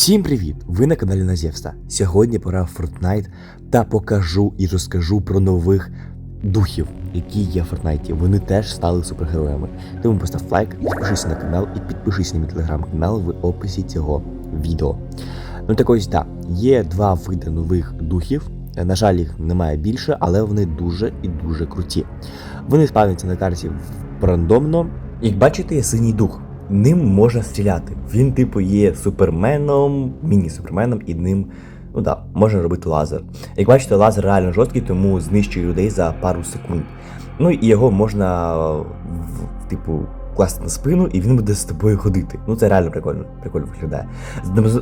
Всім привіт! Ви на каналі Назєвста. Сьогодні пора в Fortnite та покажу і розкажу про нових духів, які є в Fortnite. Вони теж стали супергероями. Тому постав лайк, підпишись на канал і підпишись на мій телеграм-канал в описі цього відео. Ну так ось так, є два види нових духів. На жаль, їх немає більше, але вони дуже і дуже круті. Вони спавняться на карті рандомно. Як бачите, є синій дух. Ним можна стріляти. Він, типу, є суперменом, міні-суперменом, і ним, ну да, можна робити лазер. Як бачите, лазер реально жорсткий, тому знищує людей за пару секунд. Ну і його можна, типу, класти на спину, і він буде з тобою ходити. Ну це реально прикольно, прикольно виглядає.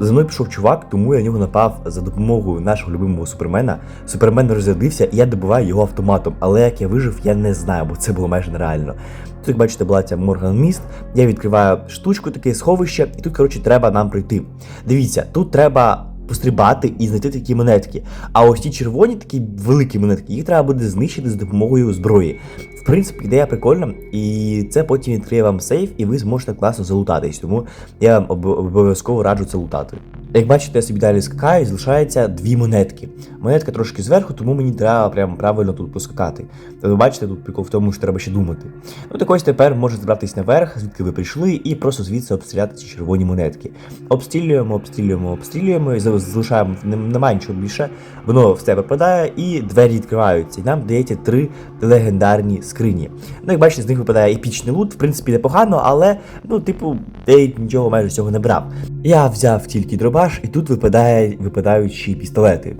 За мною пішов чувак, тому я на нього напав за допомогою нашого любимого супермена. Супермен розрядився, і я добиваю його автоматом. Але як я вижив, я не знаю, бо це було майже нереально. Тут, як бачите, була ця Морган Міст. Я відкриваю штучку, таке сховище, і тут, коротше, треба нам пройти. Дивіться, тут треба пострибати і знайти такі монетки. А ось ті червоні, такі великі монетки, їх треба буде знищити з допомогою зброї. В принципі, ідея прикольна, і це потім відкриє вам сейф, і ви зможете класно залутатись. Тому я вам обов'язково раджу це лутати. Як бачите, я собі далі скакаю, і залишається дві монетки. Монетка трошки зверху, тому мені треба прям правильно тут поскакати. Тобто, бачите, тут прикол в тому, що треба ще думати. Ну так ось тепер можете збиратись наверх, звідки ви прийшли, і просто звідси обстріляти ці червоні монетки. Обстрілюємо, обстрілюємо, обстрілюємо, і залишаємо, нем- немає нічого більше. Воно все випадає, і двері відкриваються. І нам дається три легендарні скрині. Ну, як бачите, з них випадає епічний лут, в принципі, непогано, але, ну, типу, я нічого майже цього не брав. Я взяв тільки дробаш, і тут випадає, випадаючі пістолети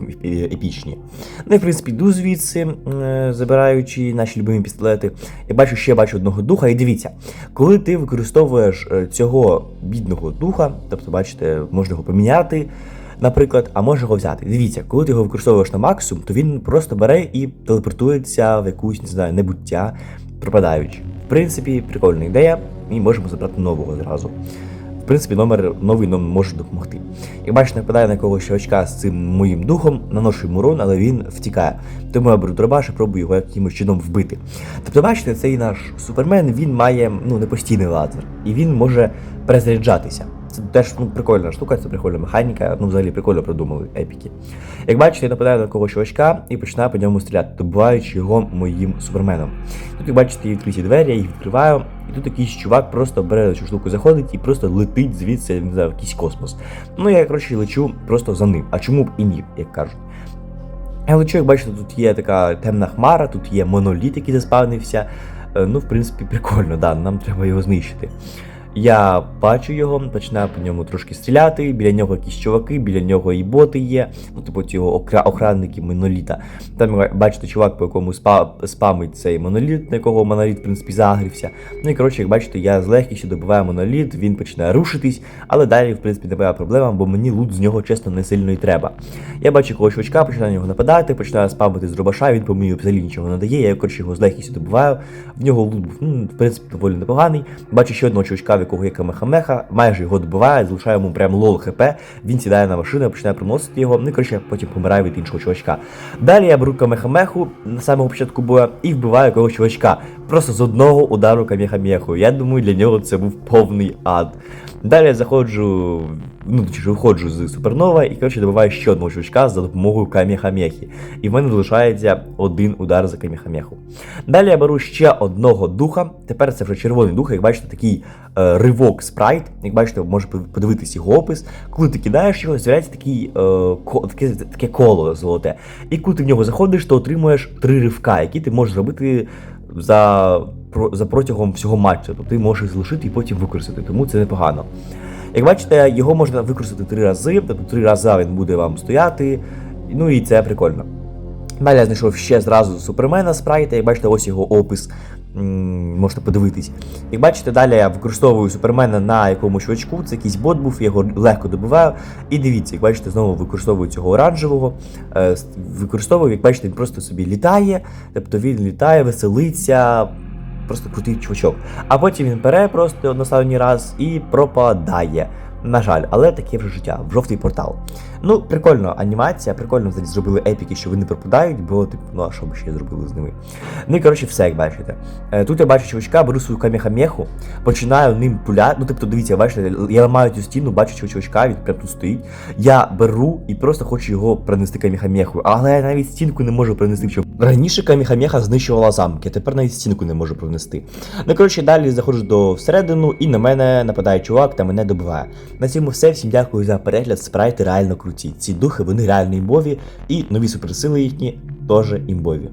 епічні. Ну і в принципі йду звідси, е, забираючи наші любимі пістолети. Я бачу ще бачу одного духа. І дивіться, коли ти використовуєш е, цього бідного духа, тобто, бачите, можна його поміняти. Наприклад, а може його взяти. Дивіться, коли ти його використовуєш на максимум, то він просто бере і телепортується в якусь, не знаю, небуття, пропадаючи. В принципі, прикольна ідея, і можемо забрати нового зразу. Принципі, номер новий нам може допомогти. Як бачите, нападаю на якогось чувачка з цим моїм духом, наношу йому урон, але він втікає. Тому я беру дробаш і пробую його якимось чином вбити. Тобто, бачите, цей наш супермен він має ну, непостійний лазер, і він може перезаряджатися. Це теж ну, прикольна штука, це прикольна механіка, ну взагалі прикольно придумали епіки. Як бачите, я нападаю на якогось чувачка і починаю по ньому стріляти, добиваючи його моїм суперменом. Тут, як бачите, є відкриті двері, я їх відкриваю, і тут якийсь чувак просто бере цю штуку, заходить і просто летить звідси, не знаю, в якийсь космос. Ну я коротше лечу просто за ним. А чому б і ні, як кажуть. Я лечу, як бачите, тут є така темна хмара, тут є моноліт, який заспавнився. Е, Ну, в принципі, прикольно, да, нам треба його знищити. Я бачу його, починаю по ньому трошки стріляти, біля нього якісь чуваки, біля нього і боти є, ну, типу ці його охранники моноліта. Там бачите, чувак, по якому спа, спамить цей моноліт, на якого моноліт, в принципі, загрівся. Ну і коротше, як бачите, я з легкістю добиваю моноліт, він починає рушитись, але далі, в принципі, немає проблема, бо мені лут з нього чесно не сильно і треба. Я бачу якогось чувачка, починаю на нього нападати, починаю спамити з дробаша, він по мені взагалі нічого не дає, я коротше його з легкістю добиваю. В нього лут був, ну, в принципі, доволі непоганий. Бачу ще одного чувачка, в якого є камехамеха, майже його добиває, залишаю йому прям лол хп, він сідає на машину, починає приносити його, ну і коротше, потім помирає від іншого чувачка. Далі я беру камехамеху на самого початку бою і вбиваю якогось чувачка. Просто з одного удару камехамехою. Я думаю, для нього це був повний ад. Далі заходжу, ну точніше, виходжу з супернова і коротше добиваю ще одного чувачка за допомогою камехамехи. І в мене залишається один удар за камехамеху. Далі я беру ще одного духа. Тепер це вже червоний дух, як бачите, такий е, ривок спрайт. Як бачите, можете подивитись його опис. Коли ти кидаєш його, з'являється такий, е, таке, таке коло золоте. І коли ти в нього заходиш, то отримуєш три ривка, які ти можеш зробити за, за протягом всього матчу. Тобто ти можеш залишити і потім використати, тому це непогано. Як бачите, його можна використати три рази, тобто три рази він буде вам стояти. Ну і це прикольно. Далі я знайшов ще зразу супермена спрайта, як бачите, ось його опис. Можете подивитись. Як бачите, далі я використовую супермена на якомусь чувачку, це якийсь бот був, я його легко добиваю. І дивіться, як бачите, знову використовую цього оранжевого. Е, Використовую, як бачите, він просто собі літає, тобто він літає, веселиться. Просто крутий чувачок. А потім він бере просто на раз і пропадає. На жаль, але таке вже життя, в жовтий портал. Ну, прикольно, анімація, прикольно взагалі зробили епіки, що вони пропадають, бо типу, ну а що б ще зробили з ними? Ну і коротше, все, як бачите. Е, Тут я бачу чувачка, беру свою камехамеху, починаю ним пуляти. Ну, тобто, дивіться, бачите, я ламаю цю стіну, бачу цього чувачка, він прям тут стоїть. Я беру і просто хочу його принести камехамехою, але я навіть стінку не можу принести. Раніше камехамеха знищувала замки, тепер навіть стінку не можу принести. Ну, коротше, далі заходжу до всередину, і на мене нападає чувак та мене добиває. На цьому все. Всім дякую за перегляд. Спрайти реально круті. Ці духи вони реально імбові, і нові суперсили їхні теж імбові.